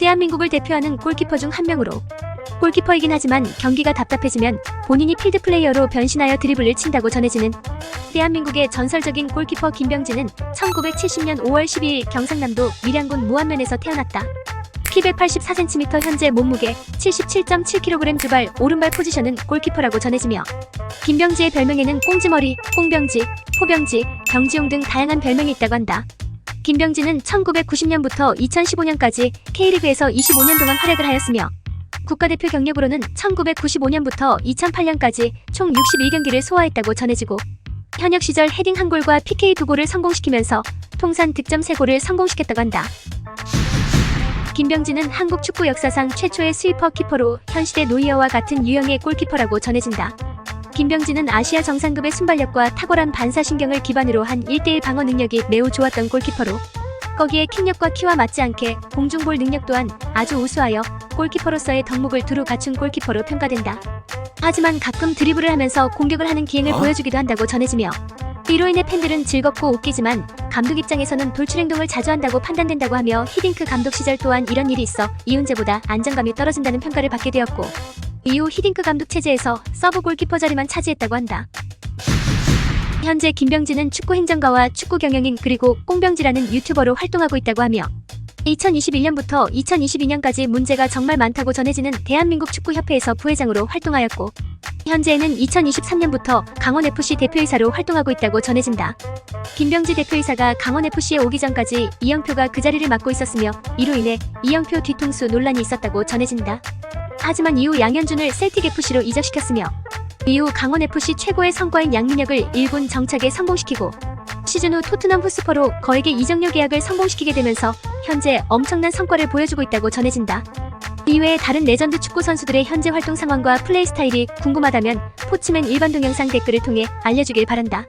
대한민국을 대표하는 골키퍼 중 한 명으로 골키퍼이긴 하지만 경기가 답답해지면 본인이 필드 플레이어로 변신하여 드리블을 친다고 전해지는 대한민국의 전설적인 골키퍼 김병진은 1970년 5월 12일 경상남도 밀양군 무안면에서 태어났다. 키 184cm 현재 몸무게 77.7kg 두발 오른발 포지션은 골키퍼라고 전해지며 김병지의 별명에는 꽁지머리, 꽁병지, 포병지, 병지용 등 다양한 별명이 있다고 한다. 김병지는 1990년부터 2015년까지 K리그에서 25년 동안 활약을 하였으며 국가대표 경력으로는 1995년부터 2008년까지 총 61경기를 소화했다고 전해지고 현역 시절 헤딩 한 골과 PK 두 골을 성공시키면서 통산 득점 세 골을 성공시켰다고 한다. 김병진은 한국 축구 역사상 최초의 스위퍼 키퍼로 현 시대 노이어와 같은 유형의 골키퍼라고 전해진다. 김병진은 아시아 정상급의 순발력과 탁월한 반사신경을 기반으로 한 1대1 방어 능력이 매우 좋았던 골키퍼로 거기에 킥력과 키와 맞지 않게 공중볼 능력 또한 아주 우수하여 골키퍼로서의 덕목을 두루 갖춘 골키퍼로 평가된다. 하지만 가끔 드리블을 하면서 공격을 하는 기행을 어? 보여주기도 한다고 전해지며 이로 인해 팬들은 즐겁고 웃기지만 감독 입장에서는 돌출 행동을 자주 한다고 판단된다고 하며 히딩크 감독 시절 또한 이런 일이 있어 이훈재보다 안정감이 떨어진다는 평가를 받게 되었고 이후 히딩크 감독 체제에서 서브 골키퍼 자리만 차지했다고 한다. 현재 김병진은 축구 행정가와 축구 경영인 그리고 꽁병지라는 유튜버로 활동하고 있다고 하며 2021년부터 2022년까지 문제가 정말 많다고 전해지는 대한민국 축구협회에서 부회장으로 활동하였고 현재는 2023년부터 강원FC 대표이사로 활동하고 있다고 전해진다. 김병지 대표이사가 강원FC에 오기 전까지 이영표가 그 자리를 맡고 있었으며 이로 인해 이영표 뒤통수 논란이 있었다고 전해진다. 하지만 이후 양현준을 셀틱FC로 이적시켰으며 이후 강원FC 최고의 성과인 양민혁을 1군 정착에 성공시키고 시즌 후 토트넘 후스퍼로 거액의 이적료 계약을 성공시키게 되면서 현재 엄청난 성과를 보여주고 있다고 전해진다. 이외에 다른 레전드 축구 선수들의 현재 활동 상황과 플레이 스타일이 궁금하다면 포츠맨 일반 동영상 댓글을 통해 알려주길 바란다.